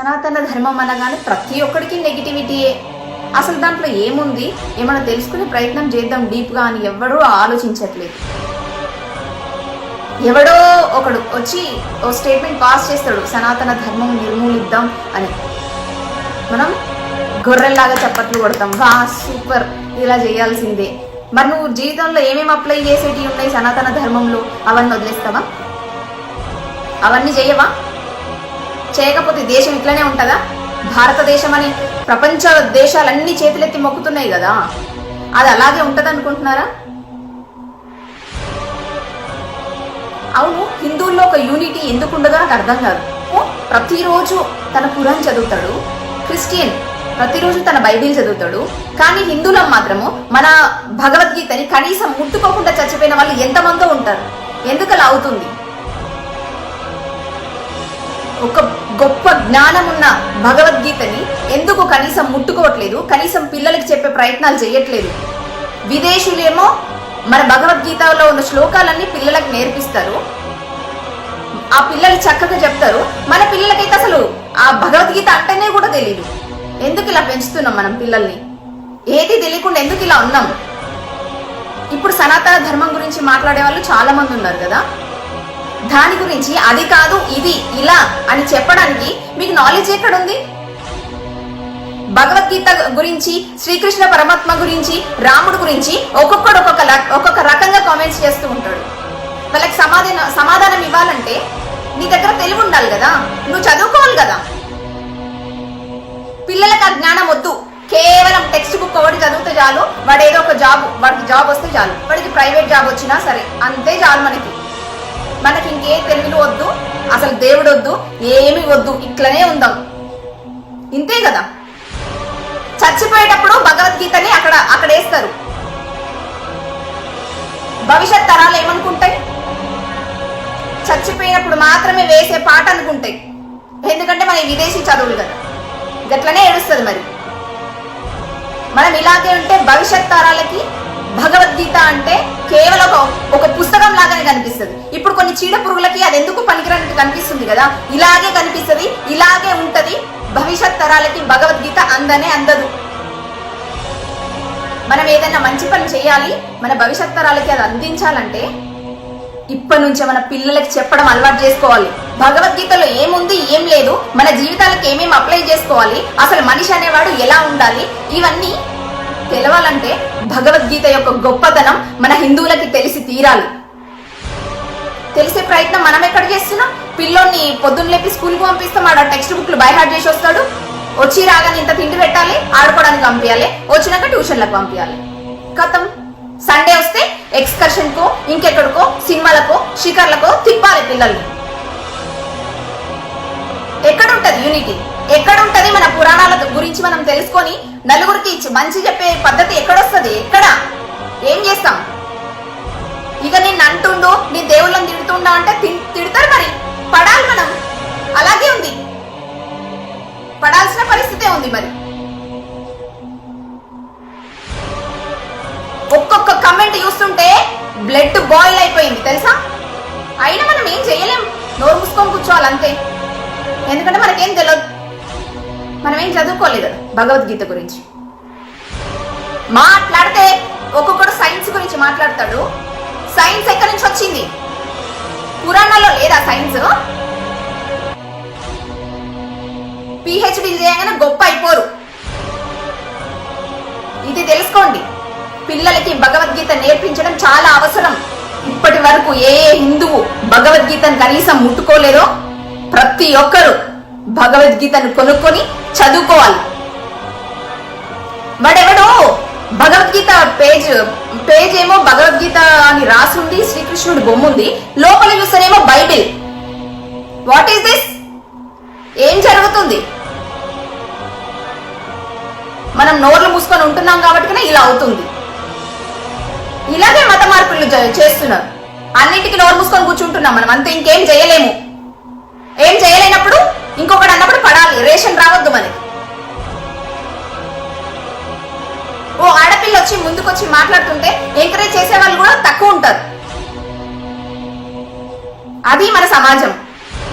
సనాతన ధర్మం అనగానే ప్రతి ఒక్కడికి నెగిటివిటీయే అసలు దాంట్లో ఏముంది? ఏమైనా తెలుసుకునే ప్రయత్నం చేద్దాం. డీప్గా అని ఎవడూ ఆలోచించట్లేదు. ఎవడో ఒకడు వచ్చి ఓ స్టేట్మెంట్ పాస్ చేస్తాడు. సనాతన ధర్మం నిర్మూలిద్దాం అని. మనం గొర్రెల్లాగా చప్పట్లు కొడతాం. వా సూపర్. ఇలా చేయాల్సిందే. మరి నువ్వు జీవితంలో ఏమేమి అప్లై చేసేటివి ఉన్నాయి సనాతన ధర్మంలో? అవన్నీ వదిలేస్తావా? అవన్నీ చేయవా? చేయకపోతే దేశం ఇట్లనే ఉంటుందా? భారతదేశం అని ప్రపంచ దేశాలన్నీ చేతులెత్తి మొక్కుతున్నాయి కదా. అది అలాగే ఉంటుంది అనుకుంటున్నారా అవును హిందువుల్లో ఒక యూనిటీ ఎందుకు ఉండదో నాకు అర్థం కాదు. ఓ, ప్రతిరోజు తన పురాణం చదువుతాడు. క్రిస్టియన్ ప్రతిరోజు తన బైబిల్ చదువుతాడు. కానీ హిందువులం మాత్రము మన భగవద్గీతని కనీసం ముట్టుకోకుండా చచ్చిపోయిన వాళ్ళు ఎంతమందో ఉంటారు. ఎందుకు అలా అవుతుంది? ఒక గొప్ప జ్ఞానం ఉన్న భగవద్గీతని ఎందుకు కనీసం ముట్టుకోవట్లేదు? కనీసం పిల్లలకి చెప్పే ప్రయత్నాలు చేయట్లేదు విదేశీయులేమో మన భగవద్గీతలో ఉన్న శ్లోకాలన్నీ పిల్లలకు నేర్పిస్తారు. ఆ పిల్లలు చక్కగా చెప్తారు. మన పిల్లలకైతే అసలు ఆ భగవద్గీత అంటేనే కూడా తెలియదు ఎందుకు ఇలా పెంచుతున్నాం మనం పిల్లల్ని? ఏది తెలియకుండా ఎందుకు ఇలా ఉన్నాం? ఇప్పుడు సనాతన ధర్మం గురించి మాట్లాడే వాళ్ళు చాలా మంది ఉన్నారు కదా. దాని గురించి అది కాదు ఇది ఇలా అని చెప్పడానికి మీకు నాలెడ్జ్ ఎక్కడుంది? భగవద్గీత గురించి శ్రీకృష్ణ పరమాత్మ గురించి రాముడు గురించి ఒక్కొక్కడు ఒక్కొక్క ఒక్కొక్క రకంగా కామెంట్స్ చేస్తూ ఉంటాడు. వాళ్ళకి సమాధానం సమాధానం ఇవ్వాలంటే నీ దగ్గర తెలివి ఉండాలి కదా నువ్వు చదువుకోవాలి కదా. పిల్లలకు ఆ జ్ఞానం వద్దు. కేవలం టెక్స్ట్ బుక్ ఒకటి చదివితే చాలు వాడు ఏదో ఒక జాబ్ వాడికి జాబ్ వస్తే చాలు. వాడికి ప్రైవేట్ జాబ్ వచ్చినా సరే అంతే చాలు మనకి. మనకి ఇంకే తెలివిలు వద్దు అసలు దేవుడు వద్దు ఏమి వద్దు ఇట్లనే ఉందాం. ఇంతే కదా? చచ్చిపోయేటప్పుడు భగవద్గీతని అక్కడ అక్కడ వేస్తారు. భవిష్యత్ తరాలు ఏమనుకుంటాయి? చచ్చిపోయినప్పుడు మాత్రమే వేసే పాట అనుకుంటాయి. ఎందుకంటే మన విదేశీ చదువులు కదా. గట్లనే ఏడుస్తుంది మరి. మనం ఇలాగే ఉంటే భవిష్యత్ తరాలకి భగవద్గీత అంటే కేవలం ఒక పుస్తకం లాగానే కనిపిస్తుంది. ఇప్పుడు కొన్ని చీడ పురుగులకి అది ఎందుకు పనికిరానట్టు కనిపిస్తుంది కదా? ఇలాగే కనిపిస్తుంది ఇలాగే ఉంటది. భవిష్యత్ తరాలకి భగవద్గీత అందనే అందదు. మనం ఏదైనా మంచి పని చేయాలి మన భవిష్యత్ తరాలకి అది అందించాలంటే ఇప్పటి నుంచే మన పిల్లలకి చెప్పడం అలవాటు చేసుకోవాలి. భగవద్గీతలో ఏముంది ఏం లేదు మన జీవితాలకు ఏమేమి అప్లై చేసుకోవాలి అసలు మనిషి అనేవాడు ఎలా ఉండాలి ఇవన్నీ తెలవాలంటే భగవద్గీత యొక్క గొప్పతనం మన హిందువులకి తెలిసి తీరాలి. తెలిసే ప్రయత్నం మనం ఎక్కడ చేస్తున్నాం? పిల్లోని పొద్దున్న లేపి స్కూల్కి పంపిస్తాం ఆడ టెక్స్ట్ బుక్లు బైహార్ట్ చేసి వస్తాడు. వచ్చి రాగానే ఇంత తిండి పెట్టాలి ఆడుకోవడానికి పంపించాలి వచ్చినాక ట్యూషన్లకు పంపించాలి కథం సండే వస్తే ఎక్స్కర్షన్కో ఇంకెక్కడికో సినిమాలకో షికర్లకో తిప్పాలి పిల్లల్ని. ఎక్కడ ఉంటుంది యూనిటీ? ఎక్కడ ఉంటుంది మన పురాణాల గురించి మనం తెలుసుకొని నలుగురికి ఇచ్చి మంచి చెప్పే పద్ధతి ఎక్కడొస్తుంది? ఎక్కడ ఏం చేస్తాం? ఇక నిన్ను అంటుండు నీ దేవుళ్ళని తిడుతుండా అంటే తి- తిడతారు మరి. పడాలి మనం. అలాగే ఉంది. పడాల్సిన పరిస్థితే ఉంది మరి. ఒక్కొక్క కమెంట్ చూస్తుంటే బ్లడ్ బాయిల్ అయిపోయింది తెలుసా? అయినా మనం ఏం చేయలేం. నోరు మూసుకొని కూర్చోవాలి అంతే. ఎందుకంటే మనకేం తెలియదు మనం ఏం చదువుకోలేదు భగవద్గీత గురించి. మాట్లాడితే ఒక్కొక్కడు సైన్స్ గురించి మాట్లాడతాడు. సైన్స్ ఎక్కడి నుంచి వచ్చింది? పురాణాల్లో లేదా సైన్స్? పిహెచ్డి చేయగానే గొప్ప అయిపోరు. ఇది తెలుసుకోండి. పిల్లలకి భగవద్గీత నేర్పించడం చాలా అవసరం. ఇప్పటి వరకు ఏ ఏ హిందువు భగవద్గీతను కనీసం ముట్టుకోలేదో ప్రతి ఒక్కరు భగవద్గీతను కొనుక్కొని చదువుకోవాలి. వాడెవడో భగవద్గీత పేజ్ పేజ్ ఏమో భగవద్గీత అని రాసుంది శ్రీకృష్ణుడి బొమ్మ ఉంది లోపల చూస్తేనేమో బైబిల్. వాట్ ఈస్ దిస్ ఏం జరుగుతుంది? మనం నోర్లు మూసుకొని ఉంటున్నాం కాబట్టి ఇలా అవుతుంది. ఇలాగే మత మార్పులు చేస్తున్నారు. అన్నిటికీ నోరు మూసుకొని కూర్చుంటున్నాం మనం అంతే ఇంకేం చేయలేము. ఏం చేయలేనప్పుడు ఇంకొకటి అన్నప్పుడు పడాలి రేషన్ రావద్దు మనకి ఓ ఆడపిల్ల వచ్చి ముందుకొచ్చి మాట్లాడుతుంటే ఎంకరేజ్ చేసే వాళ్ళు కూడా తక్కువ ఉంటారు. అది మన సమాజం.